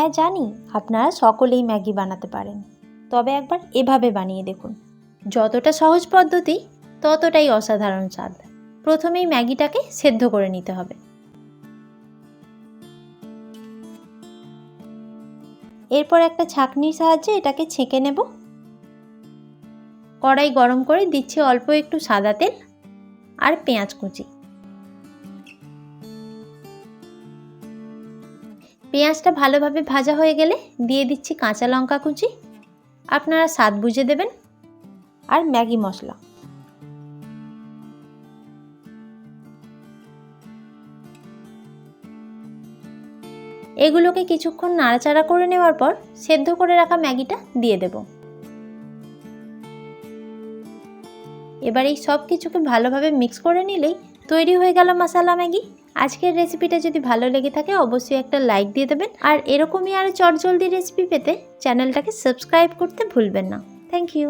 হ্যাঁ জানি। আপনারা সকলেই ম্যাগি বানাতে পারেন। তবে একবার এভাবে বানিয়ে দেখুন। যতটা সহজ পদ্ধতি, ততটাই অসাধারণ স্বাদ। প্রথমেই ম্যাগিটাকে সেদ্ধ করে নিতে হবে। এরপর একটা ছাঁকনির সাহায্যে এটাকে ছেঁকে নেব। কড়াই গরম করে দিচ্ছি অল্প একটু সাদা তেল আর পেঁয়াজ কুচি। পেঁয়াজটা ভালোভাবে ভাজা হয়ে গেলে দিয়ে দিচ্ছি কাঁচা লঙ্কা কুচি। আপনারা স্বাদ বুঝে দেবেন। আর ম্যাগি মশলা। এগুলোকে কিছুক্ষণ নাড়াচাড়া করে নেওয়ার পর সেদ্ধ করে রাখা ম্যাগিটা দিয়ে দেব। এবার এই সব কিছুকে ভালোভাবে মিক্স করে নিলেই তৈরি হয়ে গেল মশালা ম্যাগি। আজকের রেসিপিটা যদি ভালো লেগে থাকে, অবশ্যই একটা লাইক দিয়ে দেবেন। আর এরকমই আরও চটজলদি রেসিপি পেতে চ্যানেলটাকে সাবস্ক্রাইব করতে ভুলবেন না। Thank you